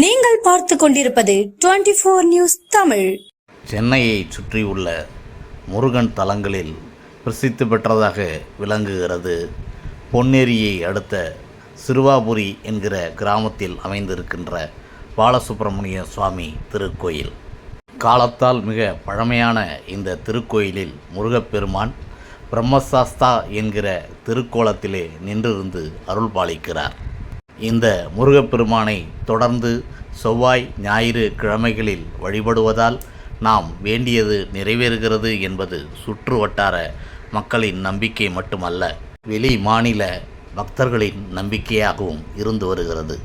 நீங்கள் பார்த்து கொண்டிருப்பது டுவெண்ட்டி ஃபோர் நியூஸ் தமிழ். சென்னையை சுற்றியுள்ள முருகன் தலங்களில் பிரசித்தி பெற்றதாக விளங்குகிறது. பொன்னேரியை அடுத்த சிறுவாபுரி என்கிற கிராமத்தில் அமைந்திருக்கின்ற பாலசுப்பிரமணிய சுவாமி திருக்கோயில். காலத்தால் மிக பழமையான இந்த திருக்கோயிலில் முருகப்பெருமான் பிரம்மசாஸ்தா என்கிற திருக்கோலத்திலே நின்றிருந்து அருள் பாலிக்கிறார் இந்த முருகப்பெருமானை தொடர்ந்து செவ்வாய் ஞாயிறு கிழமைகளில் வழிபடுவதால் நாம் வேண்டியது நிறைவேறுகிறது என்பது சுற்று வட்டார மக்களின் நம்பிக்கை மட்டுமல்ல வெளி மாநில பக்தர்களின் நம்பிக்கையாகவும் இருந்து வருகிறது.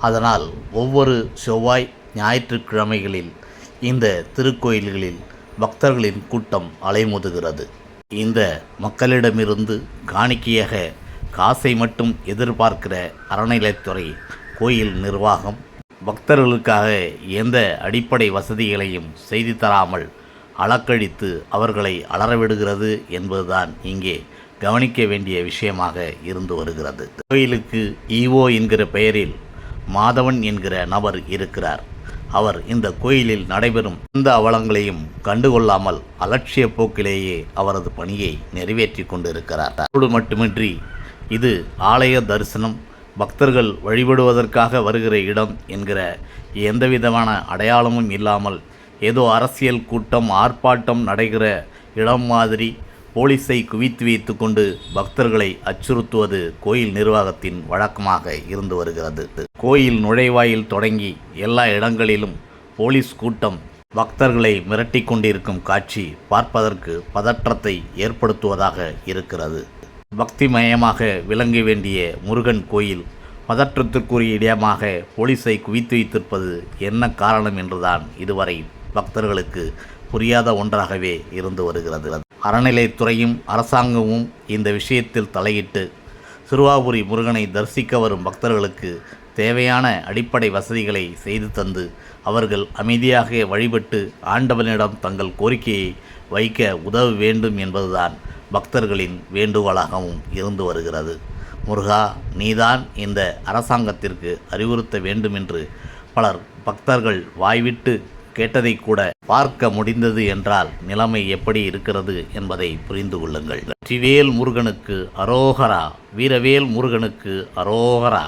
அதனால் ஒவ்வொரு செவ்வாய் ஞாயிற்றுக்கிழமைகளில் இந்த திருக்கோயில்களில் பக்தர்களின் கூட்டம் அலைமோதுகிறது. இந்த மக்களிடமிருந்து காணிக்கையாக காசை மட்டும் எதிர்பார்க்கிற அறநிலைத்துறை கோயில் நிர்வாகம் பக்தர்களுக்காக எந்த அடிப்படை வசதிகளையும் செய்து தராமல் அளக்கழித்து அவர்களை அலறவிடுகிறது என்பதுதான் இங்கே கவனிக்க வேண்டிய விஷயமாக இருந்து வருகிறது. கோயிலுக்கு ஈவோ என்கிற பெயரில் மாதவன் என்கிற நபர் இருக்கிறார். அவர் இந்த கோயிலில் நடைபெறும் எந்த அவலங்களையும் கண்டுகொள்ளாமல் அலட்சிய போக்கிலேயே அவரது பணியை நிறைவேற்றி கொண்டிருக்கிறார். அதோடு மட்டுமின்றி இது ஆலய தரிசனம். பக்தர்கள் வழிபடுவதற்காக வருகிற இடம் என்கிற எந்தவிதமான அடையாளமும் இல்லாமல் ஏதோ அரசியல் கூட்டம் ஆர்ப்பாட்டம் நடைகிற இடம் மாதிரி போலீஸை குவித்து வைத்து கொண்டு பக்தர்களை அச்சுறுத்துவது கோயில் நிர்வாகத்தின் வழக்கமாக இருந்து வருகிறது. கோயில் நுழைவாயில் தொடங்கி எல்லா இடங்களிலும் போலீஸ் கூட்டம் பக்தர்களை மிரட்டி கொண்டிருக்கும் காட்சி பார்ப்பதற்கு பதற்றத்தை ஏற்படுத்துவதாக இருக்கிறது. பக்திமயமாக விளங்க வேண்டிய முருகன் கோயில் பதற்றத்திற்குரிய இடமாக போலீஸை குவித்து வைத்திருப்பது என்ன காரணம் என்றுதான் இதுவரை பக்தர்களுக்கு புரியாத ஒன்றாகவே இருந்து வருகிறது. அறநிலைத்துறையும் அரசாங்கமும் இந்த விஷயத்தில் தலையிட்டு சிறுவாபுரி முருகனை தரிசிக்க வரும் பக்தர்களுக்கு தேவையான அடிப்படை வசதிகளை செய்து தந்து அவர்கள் அமைதியாக வழிபட்டு ஆண்டவனிடம் தங்கள் கோரிக்கையை வைக்க உதவ வேண்டும் என்பதுதான் பக்தர்களின் வேண்டுகோளாகவும் இருந்து வருகிறது. முருகா நீதான் இந்த அரசாங்கத்திற்கு அறிவுறுத்த வேண்டுமென்று பலர் பக்தர்கள் வாய்விட்டு கேட்டதை கூட பார்க்க முடிந்தது என்றால் நிலைமை எப்படி இருக்கிறது என்பதை புரிந்து கொள்ளுங்கள். வெற்றிவேல் முருகனுக்கு அரோகரா வீரவேல் முருகனுக்கு அரோகரா.